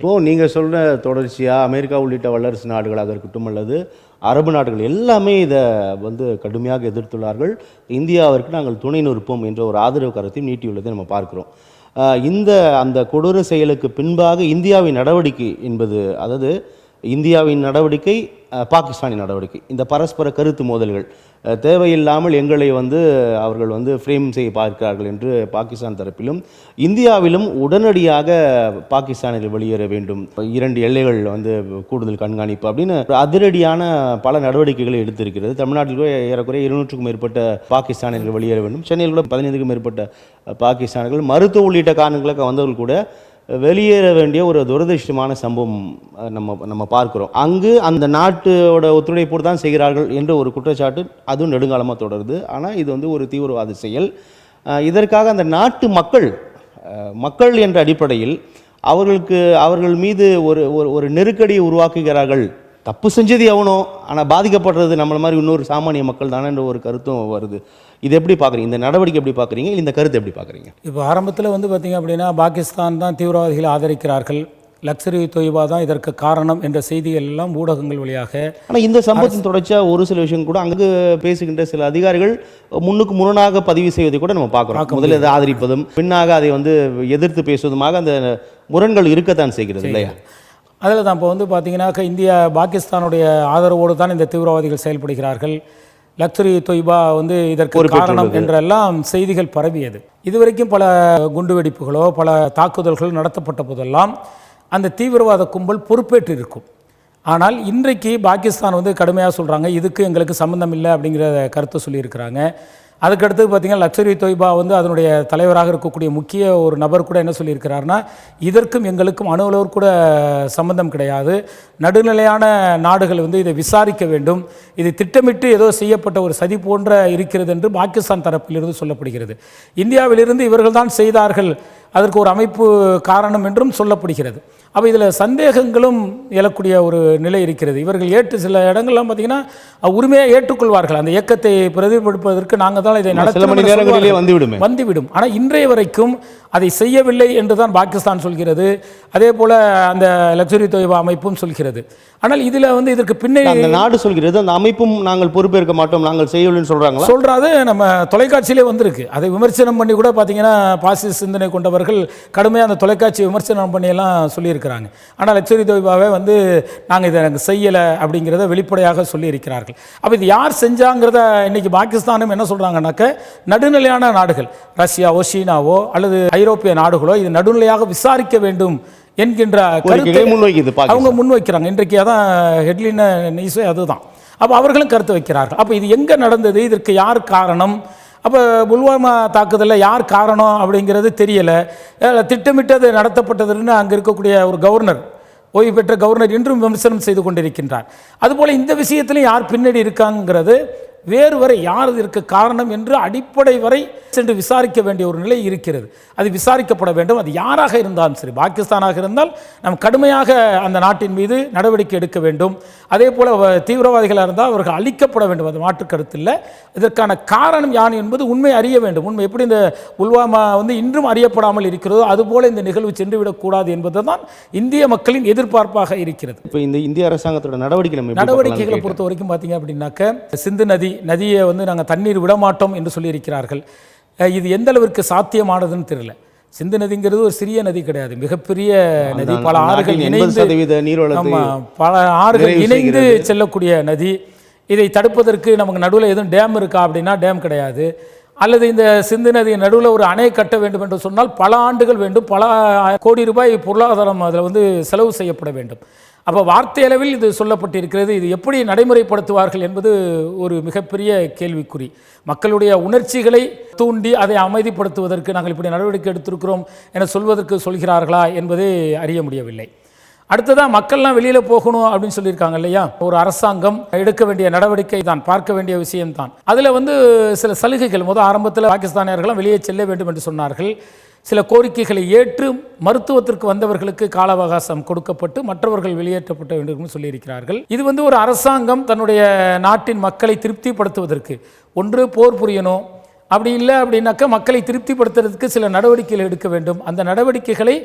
இப்போது நீங்கள் சொல்கிற தொடர்ச்சியாக அமெரிக்கா உள்ளிட்ட வல்லரசு நாடுகளாக இருக்கட்டும் அல்லது அரபு நாடுகள் எல்லாமே இதை வந்து கடுமையாக எதிர்த்துள்ளார்கள். இந்தியாவிற்கு நாங்கள் துணை நிற்போம் என்ற ஒரு ஆதரவு கருத்தையும் நீட்டியுள்ளதை நம்ம பார்க்கிறோம். இந்த அந்த கொடூர செயலுக்கு பின்பாக இந்தியாவின் நடவடிக்கை என்பது அதாவது இந்தியாவின் நடவடிக்கை அஹ், பாகிஸ்தானின் நடவடிக்கை. இந்த பரஸ்பர கருத்து மோதல்கள். தேவையில்லாமல் எங்களை வந்து அவர்கள் வந்து ஃப்ரேம் செய்ய பார்க்கிறார்கள் என்று பாகிஸ்தான் தரப்பிலும் இந்தியாவிலும் உடனடியாக பாகிஸ்தானில் வெளியேற வேண்டும். இரண்டு எல்லைகள் வந்து கூடுதல் கண்காணிப்பு அப்படின்னு அதிரடியான பல நடவடிக்கைகளை எடுத்திருக்கிறது. தமிழ்நாட்டில் கூட ஏறக்குறைய இருநூற்றுக்கும் மேற்பட்ட பாகிஸ்தானியர்கள் வெளியேற வேண்டும். சென்னையில் கூட பதினைந்துக்கும் மேற்பட்ட பாகிஸ்தானர்கள் பாகிஸ்தானிகள் மருத்துவ உள்ளிட்ட காரணங்களுக்கு வந்தவர்கள் கூட வெளியேற வேண்டிய ஒரு துரதிருஷ்டமான சம்பவம் நம்ம நம்ம பார்க்குறோம். அங்கு அந்த நாட்டோட ஒத்துழைப்போடு தான் செய்கிறார்கள் என்ற ஒரு குற்றச்சாட்டு அதுவும் நெடுங்காலமாக தொடருது. ஆனால் இது வந்து ஒரு தீவிரவாத செயல். இதற்காக அந்த நாட்டு மக்கள் மக்கள் என்ற அடிப்படையில் அவர்களுக்கு அவர்கள் மீது ஒரு ஒரு ஒரு நெருக்கடியை உருவாக்குகிறார்கள் தப்பு செஞ்சது எவனோ ஆனால் பாதிக்கப்படுறது நம்மள மாதிரி இன்னொரு சாமானிய மக்கள் தானேன்ற ஒரு கருத்தும் வருது. இது எப்படி பார்க்குறீங்க இந்த நடவடிக்கை எப்படி பார்க்குறீங்க இந்த கருத்தை எப்படி பார்க்குறீங்க இப்போ ஆரம்பத்தில் வந்து பார்த்திங்க அப்படின்னா பாகிஸ்தான் தான் தீவிரவாதிகளை ஆதரிக்கிறார்கள். லக்ஸரி தொய்பா தான் இதற்கு காரணம் என்ற செய்திகள் எல்லாம் ஊடகங்கள் வழியாக ஆனால் இந்த சம்பவத்தின் தொடர்ச்சியாக ஒரு சில விஷயம் கூட அங்கு பேசுகின்ற சில அதிகாரிகள் முன்னுக்கு முரணாக பதிவு செய்வதை கூட நம்ம பார்க்குறோம் முதல்ல அதை ஆதரிப்பதும் பின்னாக அதை வந்து எதிர்த்து பேசுவதுமாக அந்த முரண்கள் இருக்கத்தான் செய்கிறது. இல்லையா? அதில் தான் இப்போ வந்து பார்த்தீங்கன்னாக்க இந்தியா பாகிஸ்தானுடைய ஆதரவோடு தான் இந்த தீவிரவாதிகள் செயல்படுகிறார்கள். லக்ஸரி தொய்பா வந்து இதற்கு காரணம் என்றெல்லாம் செய்திகள் பரவியது. இதுவரைக்கும் பல குண்டுவெடிப்புகளோ பல தாக்குதல்கள் நடத்தப்பட்ட போதெல்லாம் அந்த தீவிரவாத கும்பல் பொறுப்பேற்று இருக்கும் ஆனால் இன்றைக்கு பாகிஸ்தான் வந்து கடுமையாக சொல்கிறாங்க இதுக்கு எங்களுக்கு சம்மந்தம் இல்லை அப்படிங்கிற கருத்தை சொல்லியிருக்கிறாங்க. அதுக்கடுத்து பார்த்தீங்கன்னா லக்ஸரி தொய்பா வந்து அதனுடைய தலைவராக இருக்கக்கூடிய முக்கிய ஒரு நபர் கூட என்ன சொல்லியிருக்கிறாருன்னா இதற்கும் எங்களுக்கும் அணுவலவர் கூட சம்பந்தம் கிடையாது. நடுநிலையான நாடுகள் வந்து இதை விசாரிக்க வேண்டும். இது திட்டமிட்டு ஏதோ செய்யப்பட்ட ஒரு சதி போன்ற இருக்கிறது என்று பாகிஸ்தான் தரப்பிலிருந்து சொல்லப்படுகிறது. இந்தியாவிலிருந்து இவர்கள் தான் செய்தார்கள். அதற்கு ஒரு அமைப்பு காரணம் என்றும் சொல்லப்படுகிறது. அப்போ இதில் சந்தேகங்களும் எழக்கூடிய ஒரு நிலை இருக்கிறது. இவர்கள் ஏற்று சில இடங்கள்லாம் பார்த்தீங்கன்னா உரிமையாக ஏற்றுக்கொள்வார்கள். அந்த இயக்கத்தை பிரதிபலிப்பதற்கு நாங்கள் தான் இதை சில நடத்தணும் மணி நேரங்களிலே. வந்துவிடுமே வந்துவிடும் ஆனால் இன்றைய வரைக்கும் அதை செய்யவில்லை என்று தான் பாகிஸ்தான் சொல்கிறது. அதே போல் அந்த லக்ஸரி தொய்வா அமைப்பும் சொல்கிறது. ஆனால் இதில் வந்து இதற்கு பின்னணி அந்த நாடு சொல்கிறது அந்த அமைப்பும் நாங்கள் பொறுப்பேற்க மாட்டோம் நாங்கள் செய்யவில்லைன்னு சொல்றாங்களா? சொல்றாது. நம்ம தொலைக்காட்சியிலே வந்திருக்கு. அதை விமர்சனம் பண்ணி கூட பார்த்தீங்கன்னா பாசிச சிந்தனை கொண்டவர்கள் கடுமையாக அந்த தொலைக்காட்சி விமர்சனம் பண்ணியெல்லாம் சொல்லியிருக்கிறாங்க. ஆனால் லட்சரி தொய்பாவே வந்து நாங்கள் இதை நாங்கள் செய்யலை அப்படிங்கிறத வெளிப்படையாக சொல்லியிருக்கிறார்கள். அப்போ இது யார் செஞ்சாங்கிறத இன்னைக்கு பாகிஸ்தானும் என்ன சொல்கிறாங்கன்னாக்க நடுநிலையான நாடுகள் ரஷ்யாவோ சீனாவோ அல்லது ஐரோப்பிய நாடுகளோ இது நடுநிலையாக விசாரிக்க வேண்டும் என்கின்ற கருத்தை முன்வைக்குது அவங்க முன்வைக்கிறாங்க. இன்றைக்கு அதான் ஹெட்லின நியூஸே அதுதான். அப்போ அவர்களும் கருத்து வைக்கிறார்கள். அப்போ இது எங்கே நடந்தது? இதற்கு யார் காரணம்? அப்போ புல்வாமா தாக்குதலில் யார் காரணம் அப்படிங்கிறது தெரியலை. அஹ் திட்டமிட்டு அது நடத்தப்பட்டதுன்னு அங்கே இருக்கக்கூடிய ஒரு கவர்னர் ஓய்வு பெற்ற கவர்னர் இன்றும் விமர்சனம் செய்து கொண்டிருக்கின்றார். அதுபோல் இந்த விஷயத்திலும் யார் பின்னாடி இருக்காங்கிறது வேறு வரை யார் இதற்கு காரணம் என்று அடிப்படை வரை சென்று விசாரிக்க வேண்டிய ஒரு நிலை இருக்கிறது. அது விசாரிக்கப்பட வேண்டும். அது யாராக இருந்தாலும் சரி. பாகிஸ்தானாக இருந்தால் நாம் கடுமையாக அந்த நாட்டின் மீது நடவடிக்கை எடுக்க வேண்டும். அதே போல் தீவிரவாதிகளாக இருந்தால் அவர்கள் அழிக்கப்பட வேண்டும். அது மாற்று கருத்து இல்லை. இதற்கான காரணம் யான் என்பது உண்மை அறிய வேண்டும். உண்மை எப்படி இந்த புல்வாமா வந்து இன்றும் அறியப்படாமல் இருக்கிறதோ அதுபோல இந்த நிகழ்வு சென்றுவிடக்கூடாது என்பது தான் இந்திய மக்களின் எதிர்பார்ப்பாக இருக்கிறது. இப்போ இந்த இந்திய அரசாங்கத்தோட நடவடிக்கை நடவடிக்கைகளை பொறுத்த வரைக்கும் பார்த்தீங்க அப்படின்னாக்க சிந்து நதி நதியை வந்து நாங்கள் தண்ணீர் விடமாட்டோம் என்று சொல்லியிருக்கிறார்கள். இது எந்த அளவிற்கு சாத்தியமானதுன்னு தெரியல. சிந்து நதிங்கிறது ஒரு சிறிய நதி கிடையாது. மிகப்பெரிய நதி. பல ஆறுகள் 80% இணைந்து பல ஆறுகள் இணைந்து செல்லக்கூடிய நதி. இதை தடுப்பதற்கு நமக்கு நடுவில் எதுவும் டேம் இருக்கா அப்படின்னா டேம் கிடையாது. அல்லது இந்த சிந்து நதி நடுவில் ஒரு அணை கட்ட வேண்டும் என்று சொன்னால் பல ஆண்டுகள் வேண்டும். பல கோடி ரூபாய் பொருளாதாரம் அதில் வந்து செலவு செய்யப்பட வேண்டும். அப்போ வார்த்தையளவில் இது சொல்லப்பட்டிருக்கிறது. இது எப்படி நடைமுறைப்படுத்துவார்கள் என்பது ஒரு மிகப்பெரிய கேள்விக்குறி. மக்களுடைய உணர்ச்சிகளை தூண்டி அதை அமைதிப்படுத்துவதற்கு நாங்கள் இப்படி நடவடிக்கை எடுத்திருக்கிறோம் என சொல்வதற்கு சொல்கிறார்களா என்பதை அறிய முடியவில்லை. அடுத்ததாக மக்கள்லாம் வெளியில் போகணும் அப்படின்னு சொல்லியிருக்காங்க இல்லையா? ஒரு அரசாங்கம் எடுக்க வேண்டிய நடவடிக்கை தான் பார்க்க வேண்டிய விஷயம்தான். அதில் வந்து சில சலுகைகள் முதல் ஆரம்பத்தில் பாகிஸ்தானியர்கள்லாம் வெளியே செல்ல வேண்டும் என்று சொன்னார்கள். சில கோரிக்கைகளை ஏற்று மருத்துவத்திற்கு வந்தவர்களுக்கு கால அவகாசம் கொடுக்கப்பட்டு மற்றவர்கள் வெளியேற்றப்பட வேண்டும் என்று சொல்லியிருக்கிறார்கள். இது வந்து ஒரு அரசாங்கம் தன்னுடைய நாட்டின் மக்களை திருப்திப்படுத்துவதற்கு ஒன்று போர் புரியணும் அப்படி இல்லை அப்படின்னாக்கா மக்களை திருப்திப்படுத்துறதுக்கு சில நடவடிக்கைகள் எடுக்க வேண்டும். அந்த நடவடிக்கைகளை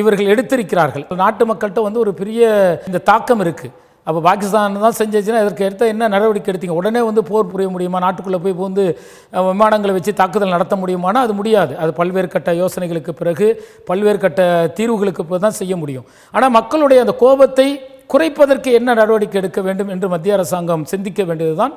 இவர்கள் எடுத்திருக்கிறார்கள். நாட்டு மக்கள்கிட்ட வந்து ஒரு பெரிய இந்த தாக்கம் இருக்குது அப்போ பாகிஸ்தான் தான் செஞ்சிச்சுன்னா இதற்கு எடுத்த என்ன நடவடிக்கை எடுத்தீங்க? உடனே வந்து போர் புரிய முடியுமா? நாட்டுக்குள்ளே போய் வந்து விமானங்களை வச்சு தாக்குதல் நடத்த முடியுமானா? அது முடியாது. அது பல்வேறு கட்ட யோசனைகளுக்கு பிறகு பல்வேறு கட்ட தீர்வுகளுக்கு தான் செய்ய முடியும். ஆனால் மக்களுடைய அந்த கோபத்தை குறைப்பதற்கு என்ன நடவடிக்கை எடுக்க வேண்டும் என்று மத்திய அரசாங்கம் சிந்திக்க வேண்டியதுதான்.